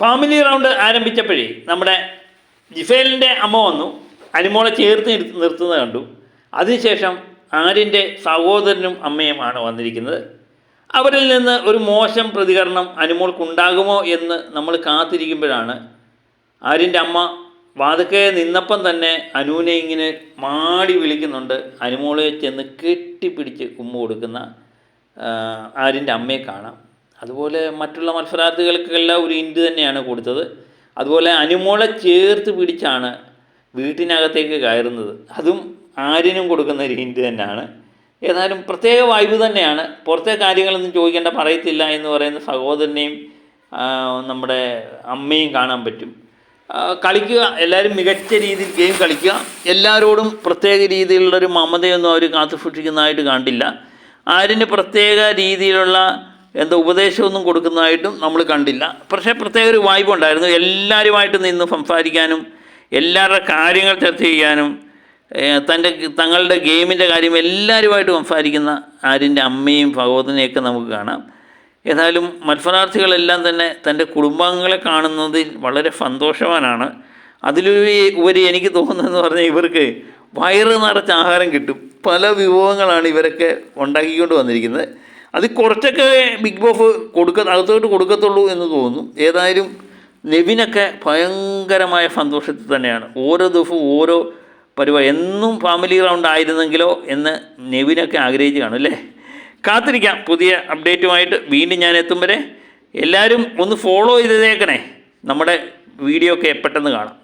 Family round ആരംഭിച്ചപ്പോഴേ നമ്മുടെ ജിഫേലിന്റെ അമ്മ വന്നു. അനുമോളെ ചേർത്ത് നിർ- നിർത്തുന്നത് കണ്ടു. അതിനുശേഷം ആര്യന്റെ സഹോദരനും അമ്മയുമാണ് വന്നിരിക്കുന്നത്. അവരിൽ നിന്ന് ഒരു മോശം പ്രതികരണം അനുമോൾക്കുണ്ടാകുമോ എന്ന് നമ്മൾ കാത്തിരിക്കുമ്പോഴാണ് ആര്യന്റെ അമ്മ വാതുക്കെ നിന്നപ്പം തന്നെ അനുവിനെ ഇങ്ങനെ മാടി വിളിക്കുന്നുണ്ട്. അനുമോളെ ചെന്ന് കെട്ടിപ്പിടിച്ച് കുമ്പ് കൊടുക്കുന്ന ആര്യന്റെ അമ്മയെ കാണാം. അതുപോലെ മറ്റുള്ള മത്സരാർത്ഥികൾക്കെല്ലാം ഒരു ഇൻഡ് തന്നെയാണ് കൊടുത്തത്. അതുപോലെ അനുമോളെ ചേർത്ത് പിടിച്ചാണ് വീട്ടിനകത്തേക്ക് കയറുന്നത്. അതും ആരിനും കൊടുക്കുന്ന ഒരു ഹിൻഡ് തന്നെയാണ്. ഏതായാലും പ്രത്യേക വായ്പ തന്നെയാണ്. പുറത്തെ കാര്യങ്ങളൊന്നും ചോദിക്കേണ്ട പറയത്തില്ല എന്ന് പറയുന്ന സഹോദരനെയും നമ്മുടെ അമ്മയും കാണാൻ പറ്റും. കളിക്കുക എല്ലാവരും മികച്ച രീതിയിൽ ഗെയിം കളിക്കുക. എല്ലാവരോടും പ്രത്യേക രീതിയിലുള്ളൊരു മമതയൊന്നും അവർ കാത്തു സൂക്ഷിക്കുന്നതായിട്ട് കണ്ടില്ല. ആരിന് പ്രത്യേക രീതിയിലുള്ള എന്താ ഉപദേശമൊന്നും കൊടുക്കുന്നതായിട്ടും നമ്മൾ കണ്ടില്ല. പക്ഷേ പ്രത്യേക ഒരു വായ്പ ഉണ്ടായിരുന്നു. എല്ലാവരുമായിട്ട് നിന്ന് സംസാരിക്കാനും എല്ലാവരുടെ കാര്യങ്ങൾ ചർച്ച ചെയ്യാനും തന്റെ തങ്ങളുടെ ഗെയിമിന്റെ കാര്യം എല്ലാവരുമായിട്ട് സംസാരിക്കുന്ന ആര്യന്റെ അമ്മയും ഭഗവതനെയൊക്കെ നമുക്ക് കാണാം. ഏതായാലും മത്സരാർത്ഥികളെല്ലാം തന്നെ തന്റെ കുടുംബാംഗങ്ങളെ കാണുന്നതിൽ വളരെ സന്തോഷവാനാണ്. അതിലുപരി ഉപരി എനിക്ക് തോന്നുന്നതെന്ന് പറഞ്ഞാൽ ഇവർക്ക് വയറ് നിറച്ച് ആഹാരം കിട്ടും. പല വിഭവങ്ങളാണ് ഇവരൊക്കെ ഉണ്ടാക്കിക്കൊണ്ട് വന്നിരിക്കുന്നത്. അത് കുറച്ചൊക്കെ ബിഗ് ബോസ് കൊടുക്ക അകത്തോട്ട് കൊടുക്കത്തുള്ളൂ എന്ന് തോന്നുന്നു. ഏതായാലും നെവിനൊക്കെ ഭയങ്കരമായ സന്തോഷത്തിൽ തന്നെയാണ്. ഓരോ ദിവസവും ഓരോ പരിപാടി എന്നും ഫാമിലി റൗണ്ട് ആയിരുന്നെങ്കിലോ എന്ന് നെവിനൊക്കെ ആഗ്രഹിച്ച് കാണും അല്ലേ? കാത്തിരിക്കാം. പുതിയ അപ്ഡേറ്റുമായിട്ട് വീണ്ടും ഞാൻ എത്തും വരെ. എല്ലാവരും ഒന്ന് ഫോളോ ചെയ്തേക്കണേ. നമ്മുടെ വീഡിയോ ഒക്കെ പെട്ടെന്ന് കാണാം.